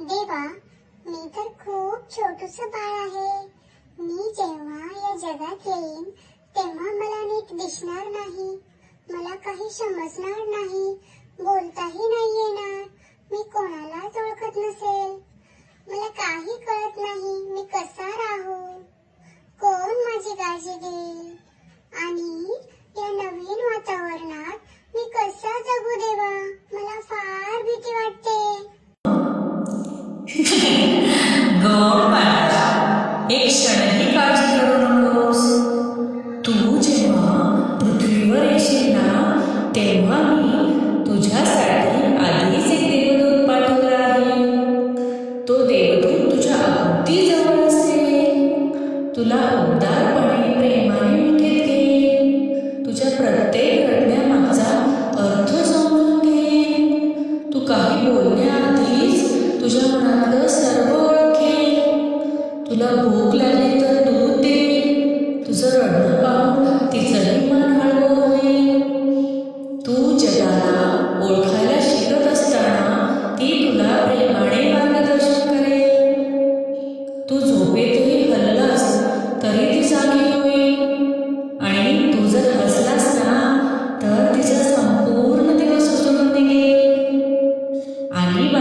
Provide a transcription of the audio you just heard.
देवा मी तर खूप छोटस बाळ आहे. मी जेव्हा या जगात येईन तेव्हा मला नीट दिसणार नाही. मला काही समजणार नाही. बोलताही नाही येणार. मी कोणालाच ओळखत नसेल. मला काही कळत नाही मी कसा राहू? कोण माझी काळजी घेईल? तेव्हा मी तुझ्यासाठी आधीच एक देवदूत पाठवला आहे. तो देवदूत तुझ्या अगदी जवळ असेल. तुला उदारपणे प्रेमाने विकत घेईल. तुझ्या प्रत्येक घडण्यामागचा अर्थ समजून घेईल. तू काही बोलण्याआधीच तुझ्या मनातलं सर्व ओळखेल. तुला भूक लागेल